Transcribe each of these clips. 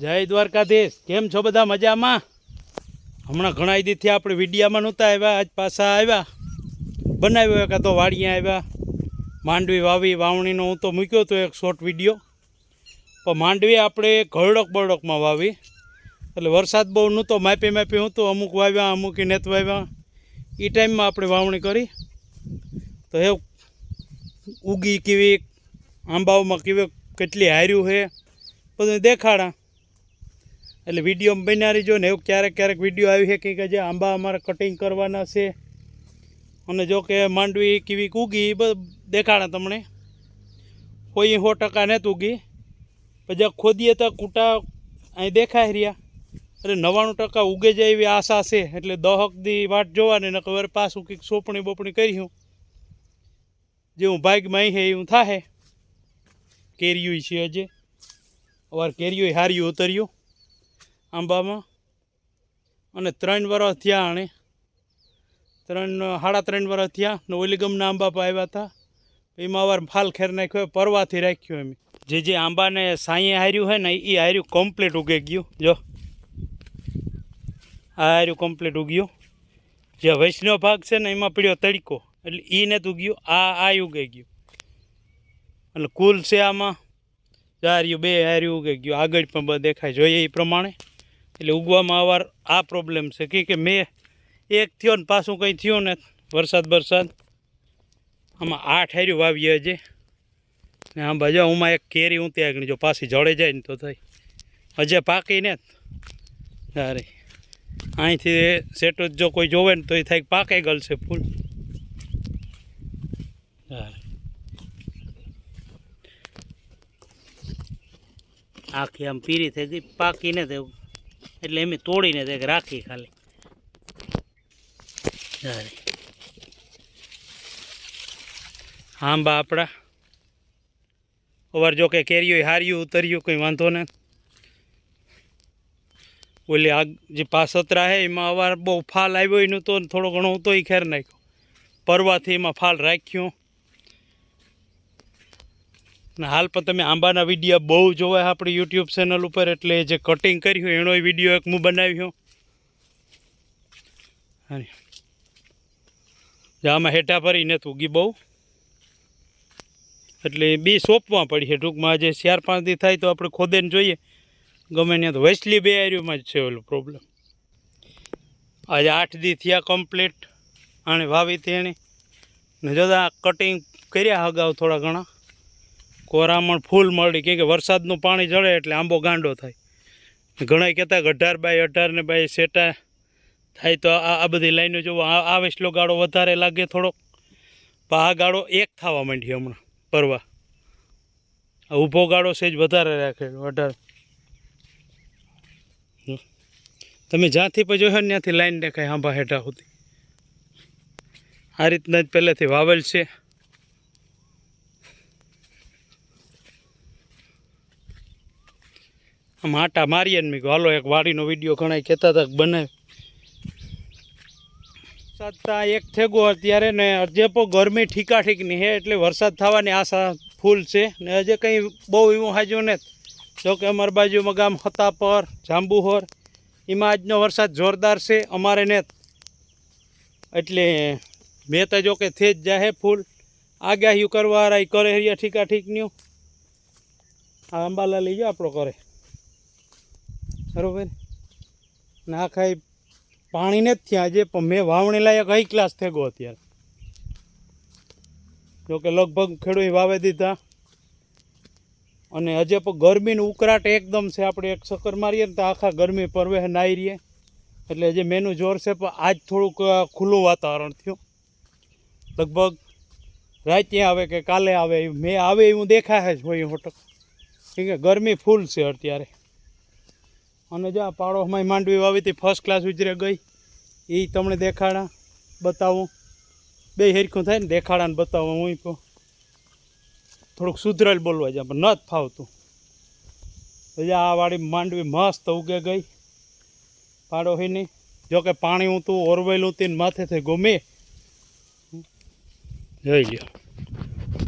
જય દ્વારકાધીશ. કેમ છો બધા મજામાં? હમણાં ઘણા દીથી આપણે વિડીયામાં નહોતા આવ્યા, આજ પાછા આવ્યા. બનાવ્યો કાં તો વાડીએ આવ્યા. માંડવી વાવી, વાવણીનો હું તો મૂક્યો હતો એક શોર્ટ વીડિયો પણ માંડવી આપણે ઘરડોક બરડોકમાં વાવી. એટલે વરસાદ બહુ નહોતો, માપી માપી હું તો અમુક વાવ્યા, અમુક નેત વાવ્યા. એ ટાઈમમાં આપણે વાવણી કરી. તો એ ઉગી કેવી, આંબાઓમાં કેવી, કેટલી હાર્યું છે બધું દેખાડા. એટલે વીડિયો બન્યા રહીજો ને, એવું ક્યારેક ક્યારેક વીડિયો આવી છે કે જે આંબા અમારે કટિંગ કરવાના છે. અને જો કે માંડવી કેવી ઉગી, એ દેખાડા તમને. કોઈ સો ટકા નથી ઉગી. પછી ખોદીએ તો કૂટા અહીં દેખાય રહ્યા. એટલે નવ્વાણું ટકા ઉગે જાય એવી આશા છે. એટલે દહક દી વાટ જોવાની ને ખબર પાછું કંઈક સોપણી બોપણી કર્યું જેવું ભાગમાં અહીં છે એવું થાય કેરીયું છે હજી. અવાર કેરીયું હાર્યું ઉતર્યું. આંબામાં. અને ત્રણ વર્ષ થયા આણે. ત્રણ, સાડા ત્રણ વર્ષ થયા ને ઓલીગમના આંબા પર આવ્યા હતા એમાં અવાર ફાલ ખેર નાખ્યો, પરવાથી રાખ્યો એમ. જે જે આંબાને સાંયે હાર્યું હોય ને એ હાર્યું કમ્પ્લીટ ઉગે ગયું. જો. આ હાર્યું કમ્પ્લીટ ઉગ્યું. જે વૈષ્ણવ ભાગ છે ને એમાં પીડ્યો તડકો. એટલે એ નથી ઉગ્યું, આ આ ઉગાઈ ગયું. એટલે કુલ છે આમાં. ચાર્યું બે હાર્યું ઉગાઈ ગયું. આગળ પણ દેખાય. જોઈએ એ પ્રમાણે. એટલે ઉગવામાં અવાર આ પ્રોબ્લેમ છે. કે કે મેં એક થયો ને પાછું કંઈ થયું ને વરસાદ વરસાદ આમાં આઠ હાર્યું વાવીએ હજી. ને આમ બાજુ હુંમાં એક કેરી ઊંતી આગળ જો પાછી જળે જાય ને તો થઈ હજે પાકી ને સારી અહીંથી સેટો જો કોઈ જોવે ને તો એ થાય પાકે ગલશે ફૂલ. અરે. આખી આમ પીરી થઈ ગઈ પાકીને તે એટલે એમ તોડીને તે રાખી ખાલી. આંબા આપણા અવાર જો કે કેરીઓ હાર્યું, ઉતર્યું, કંઈ વાંધો ને? ઓલી આગ, જે પાસતરા હે, એમાં અવાર બહુ ફાલ આવ્યો એનું તો થોડો ઘણો તો એ ખેર નાખ્યો. પરવાથી એમાં ફાલ રાખ્યો. ને હાલ પણ તમે આંબાના વિડીયા બહુ જોવા આપણી યુટ્યુબ ચેનલ ઉપર, એટલે જે કટિંગ કર્યું એનો વીડિયો એક હું બનાવ્યો. અને આમાં હેઠા ભરી નથી ઉગી બહુ. એટલે બી સોંપવા પડી છે, ટૂંકમાં આજે ચાર પાંચ દી થાય તો આપણે ખોદેને જોઈએ. ગમે ત્યાં તો વૈસલી બે એરિયોમાં જ છે ઓલો પ્રોબ્લેમ આજે આઠ દી થયા કમ્પ્લીટ આણે વાવી તેણે. ને જતા કટિંગ કર્યા અગાઉ થોડા ઘણા. કોરામણ ફૂલ મળી કે વરસાદનું પાણી જળે એટલે આંબો ગાંડો થાય. ઘણા કહેતા કે અઢાર બાય અઢાર ને બાય સેટા થાય તો આ બધી લાઈનો જોવો. આ વેસલો ગાળો વધારે લાગે થોડોક. પણ આ ગાળો એક થવા માંડ્યો હમણાં, પરવા. ઊભો ગાળો સેજ વધારે રાખે અઢાર. તમે જ્યાંથી પણ જોયો ત્યાંથી લાઈન દેખાય આંબા હેઠા સુધી. આ રીતના જ પહેલેથી વાવેલ છે. આમ આટા મારીએ ને મેં હાલો, એક વાડીનો વીડિયો ઘણા કહેતા હતા બને. વરસાદ એક થેગો અત્યારે ને હજે પણ ગરમી ઠીકા ઠીકની છે, એટલે વરસાદ થવાની આશા ફૂલ છે. ને હજે કંઈ બહુ એવું હાજુ ને જો કે અમારી બાજુમાં ગામ હતાપર, જાંબુહોર, એમાં આજનો વરસાદ જોરદાર છે, અમારે ને એટલે મેં તો જો કે થઈ જ જાહે ફૂલ. આગાહી કરવા રાય કરે ઠીકા ઠીકન્યું આ અંબાલા લઈ જાઓ આપણો કરે. બરોબર? ને આખા પાણી જ થયા આજે, પણ મેં વાવણી લાયક હાઈ ક્લાસ ગયો અત્યારે. જોકે લગભગ ખેડૂત વાવે દીધા. અને હજે પણ ગરમીનું ઉકળાટ એકદમ છે, આપણે એક ચક્કર મારીએ ને તો આખા ગરમી પરવે નાઈ રહીએ. એટલે હજી મેનું જોર છે, પણ આજ થોડુંક ખુલ્લું વાતાવરણ થયું. લગભગ રાતે આવે કે કાલે આવે, મેં આવે એવું દેખાય જ હોય હોટલ. ઠીક કે ગરમી ફૂલ છે અત્યારે. અને જો આ પાડોશમાં માંડવી વાવી હતી ફર્સ્ટ ક્લાસ ઉજરે ગઈ. એ તમને દેખાડા, બતાવું. બે હેરખું થાય ને દેખાડા ને બતાવું, હું પણ થોડુંક સુધરેલ બોલવા જાય, પણ નથી ફાવતું. હજી આ વાળી માંડવી મસ્ત ઉગે ગઈ. પાડોશીની જોકે પાણી ઊંતું, ઓરવેલ ઊંતી ને માથેથી ગમે જોઈ લ્યો.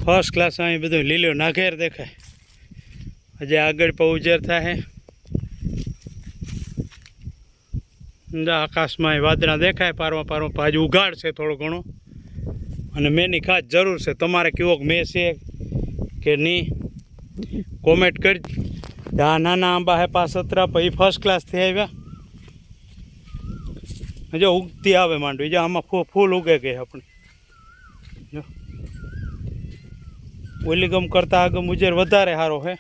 ફર્સ્ટ ક્લાસ અહીં બધું લીલો નાઘેર દેખાય. હજી આગળ પણ ઉજેર થાય. આકાશમાં એ વાદળા દેખાય પારમાં પારમાં પણ ઉગાડશે છે થોડો ઘણો. અને મેની ખાસ જરૂર છે. તમારે કેવો મેં છે કે નહીં કોમેન્ટ કરી આ નાના આંબા હે પાસતરા પછી ફર્સ્ટ ક્લાસથી આવ્યા. જો ઉગતી આવે માંડવી. જો આમાં ફૂ- ફૂલ ઉગે ગઈ આપણે. જો. ઓલી કરતાં આગમ ઉજેર વધારે સારો હે.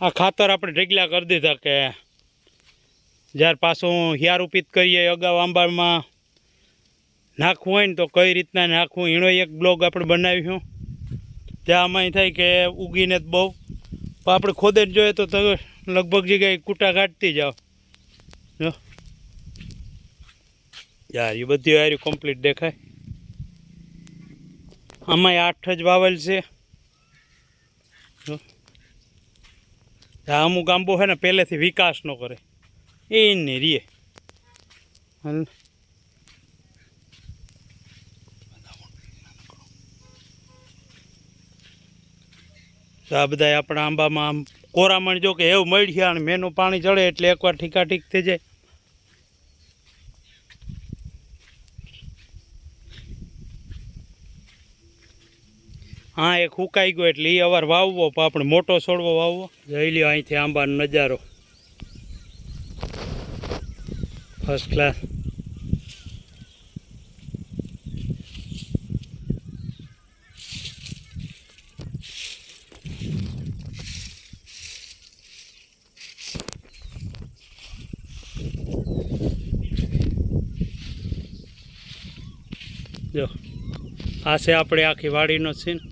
આ ખાતર આપણે ઢગલા કરી દીધા કે જ્યારે પાછું હિયારુપિત કરીએ અગાઉ આંબામાં નાખવું હોય ને તો કઈ રીતના નાખવું એનો એક બ્લોગ આપણે બનાવ્યું ત્યાં આમાં થાય કે ઉગીને જ બહુ. પણ આપણે ખોદે જ જોઈએ તો લગભગ જગ્યાએ કૂટા કાઢતી જાઓ. જો. યાર, એ બધી હારી કમ્પ્લીટ દેખાય. આમાં આઠ જ વાવેલ છે. અમુક આંબો છે ને પહેલેથી વિકાસ ન કરે. એ નહીં રીએ. હાલ. તો આ બધા આપણા આંબામાં આમ કોરામણ જો કે એવું મળ્યા અને મેનું પાણી ચડે એટલે એકવાર ઠીકા ઠીક થઈ જાય. હા એક હુકાઈ ગયો એટલે એ અવાર વાવવો પણ આપણે મોટો છોડવો વાવવો. જઈ લ્યો અહીંથી આંબાનો નજારો. ફર્સ્ટ ક્લાસ જો. આ છે આપણે આખી વાડીનો સીન